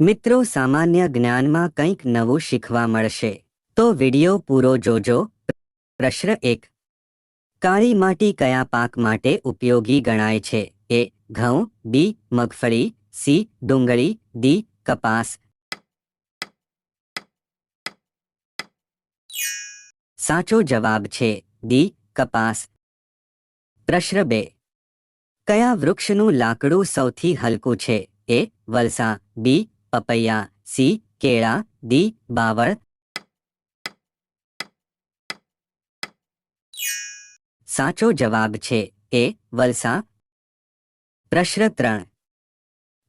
મિત્રો, સામાન્ય જ્ઞાનમાં કંઈક નવું શીખવા મળશે. તો વિડિયો પૂરો જોજો. પ્રશ્ન એક. કાળી માટી કયા પાક માટે ઉપયોગી ગણાય છે? એ. ઘઉં, બી. મગફળી, સી. ડુંગળી, ડી. કપાસ. સાચો જવાબ છે ડી. કપાસ. પ્રશ્ન બે. કયા વૃક્ષનું લાકડું સૌથી હલકું છે? એ. વલસા, બી. પપૈયા સી કેળા ડી બાવળ. સાચો જવાબ છે એ, વલસા. પ્રશ્ન ત્રણ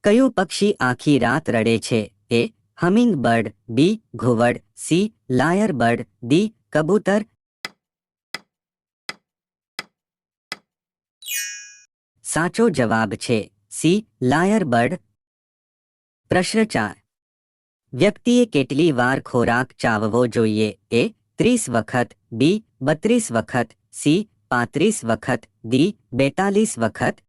કયું પક્ષી આખી રાત રડે છે એ હમિંગ બર્ડ બી, ઘુવડ, સી લાયર બર્ડ ડી, કબૂતર. સાચો જવાબ છે સી લાયર બર્ડ પ્રશ્ન ચાર વ્યક્તિએ કેટલી વાર ખોરાક ચાવવો જોઈએ એ ત્રીસ વખત બી બત્રીસ વખત સી પાંત્રીસ વખત ડી બેતાલીસ વખત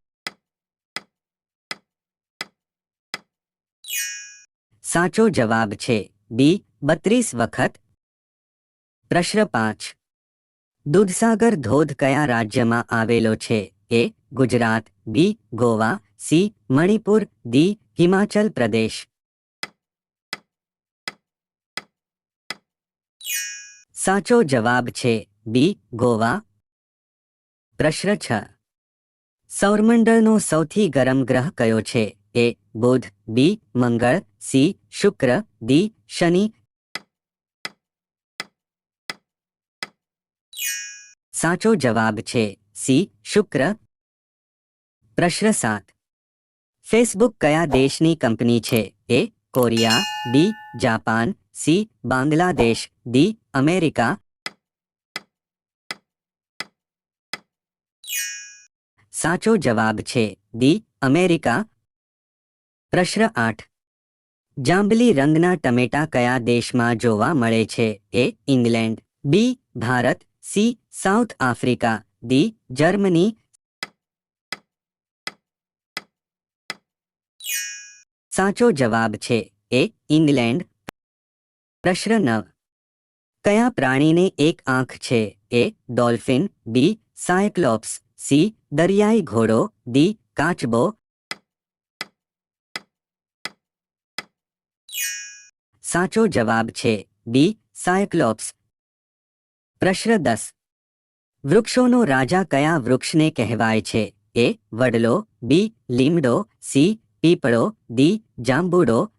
સાચો જવાબ છે બી બત્રીસ વખત પ્રશ્ન પાંચ દૂધસાગર ધોધ કયા રાજ્યમાં આવેલો છે A Gujarat B Goa C Manipur D Himachal Pradesh સાચો જવાબ છે બી ગોવા. પ્રશ્ન છ. સૌરમંડળનો સૌથી ગરમ ગ્રહ કયો છે? એ બુધ બી મંગળ સી શુક્ર ડી શનિ. સાચો જવાબ છે સી શુક્ર. પ્રશ્ન સાત. ફેસબુક કયા દેશની કંપની છે? A, Korea, B, Japan, C, Bangladesh, D, America. સાચો જવાબ છે, ડી, અમેરિકા. પ્રશ્ન આઠ. જાંબલી રંગના ટમેટા કયા દેશમાં જોવા મળે છે? A, England, B, Bharat, C, South Africa, D, Germany સાચો જવાબ છે એ ઇંગ્લેન્ડ. પ્રશ્ન નવ. કયા પ્રાણીને એક આંખ છે? એ ડોલ્ફિન, બી સાયક્લોપ્સ, સી દરિયાઈ ઘોડો, ડી કાચબો. સાચો જવાબ છે બી સાયક્લોપ્સ. પ્રશ્ન દસ. વૃક્ષોનો રાજા કયા વૃક્ષને કહેવાય છે? એ વડલો, બી લીમડો, સી પીપળો દી જાંબુડો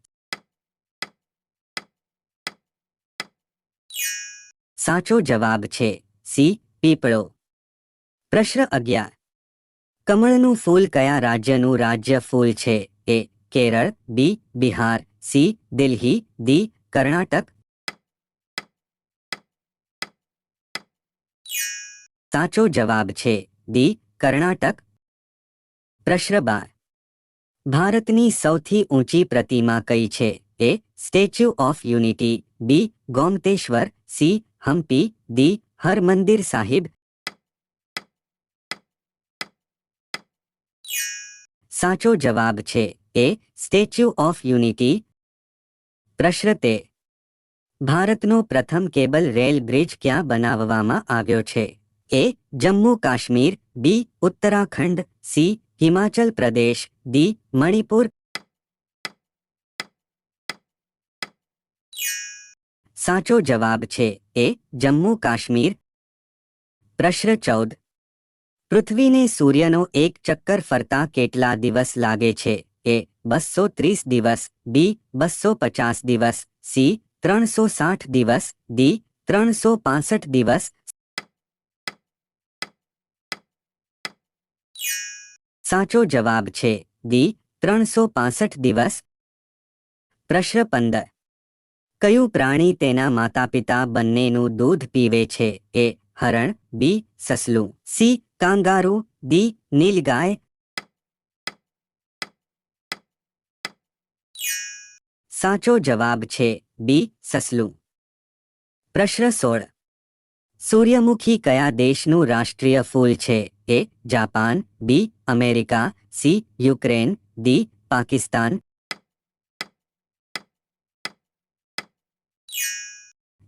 સાચો જવાબ છે સી પીપળો પ્રશ્ન અગિયાર. કમળનું ફૂલ કયા રાજ્યનું રાજ્ય ફૂલ છે? A, Kerala, B, Bihar, C, Delhi D Karnataka. સાચો જવાબ છે દી કર્ણાટક. પ્રશ્ન બાર. ભારતની સૌથી ઊંચી પ્રતિમા કઈ છે? A, statue of unity, B, Gomateshwar, C, Hampi D Harmandir Sahib. સાચો જવાબ છે, એ, સ્ટેચ્યુ ઓફ યુનિટી. પ્રશ્રતે ભારતનો પ્રથમ કેબલ રેલ બ્રિજ ક્યાં બનાવવામાં આવ્યો છે? A, Jammu Kashmir, B, Uttarakhand, C Himachal Pradesh D Manipur સાચો જવાબ છે એ, જમ્મુ કાશ્મીર. પ્રશ્ન ચૌદ. પૃથ્વીને સૂર્યનો એક ચક્કર ફરતા કેટલા દિવસ લાગે છે? એ, બસો ત્રીસ દિવસ બી બસો પચાસ દિવસ સી ત્રણસો સાઠ દિવસ ડી ત્રણસો પાસઠ દિવસ સાચો જવાબ છે દી ત્રણસો પાસઠ દિવસ. પ્રશ્ન પંદર કયું પ્રાણી તેના માતા પિતા બંનેનું દૂધ પીવે છે? એ, હરણ, બી, સસલું, સી, કાંગારૂ, ડી, નીલગાય. સાચો જવાબ છે બી, સસલું. પ્રશ્ન સોળ સૂર્યમુખી કયા દેશનું રાષ્ટ્રીય ફૂલ છે? A, Japan, B America, C, Ukraine D Pakistan.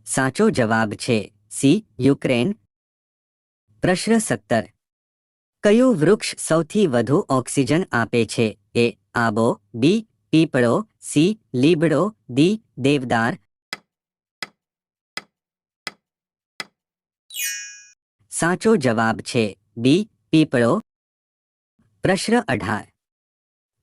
સાચો જવાબ છે સી, યુક્રેન. પ્રશ્ન સત્તર. કયું વૃક્ષ સૌથી વધુ ઓક્સિજન આપે છે? એ, આબો, બી, પીપળો, સી, લીબડો દી દેવદાર. સાચો જવાબ છે બી, પીપળો. પ્રશ્ન અઢાર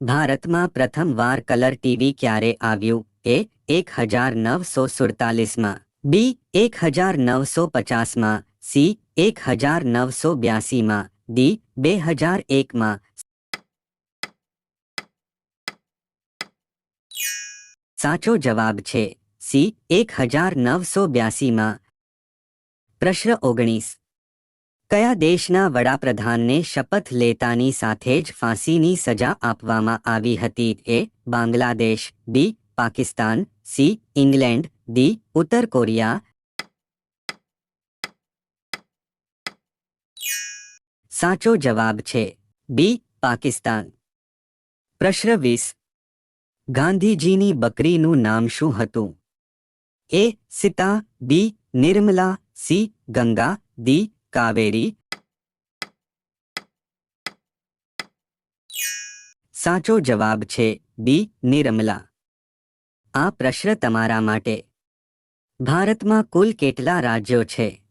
ભારતમાં પ્રથમવાર કલર ટીવી ક્યારે આવ્યું એ એક હજાર નવસો સુડતાલીસમાં બી એક હજાર નવસો પચાસમાં સી એક હજાર નવસો બ્યાસીમાં ડી બે હજાર એકમાં સાચો જવાબ છે સી એક હજાર નવસો બ્યાસીમાં પ્રશ્ન ઓગણીસ કયા દેશના વડાપ્રધાનને શપથ લેતાની સાથે જ ફાંસીની સજા આપવામાં આવી હતી? A, Bangladesh, B, Pakistan, C, England, D, ઉત્તર કોરિયા. સાચો જવાબ છે, બી, પાકિસ્તાન. પ્રશ્ન વીસ. ગાંધીજીની બકરીનું નામ શું હતું? A, Sita, B, Nirmala, C, Ganga D Kaveri. સાચો જવાબ છે બી, નિર્મલા. આ પ્રશ્ન તમારા માટે. ભારતમાં કુલ કેટલા રાજ્યો છે?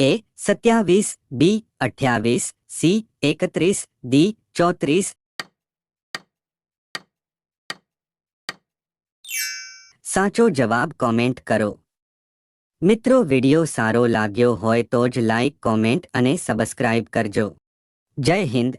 એ, સત્યાવીસ, બી, અઠ્યાવીસ, સી, એકત્રીસ, ડી, ચોત્રીસ. સાચો જવાબ કોમેન્ટ કરો. મિત્રો વિડિયો સારો લાગ્યો હોય તો જ લાઈક કોમેન્ટ અને સબસ્ક્રાઇબ કરજો. જય હિન્દ.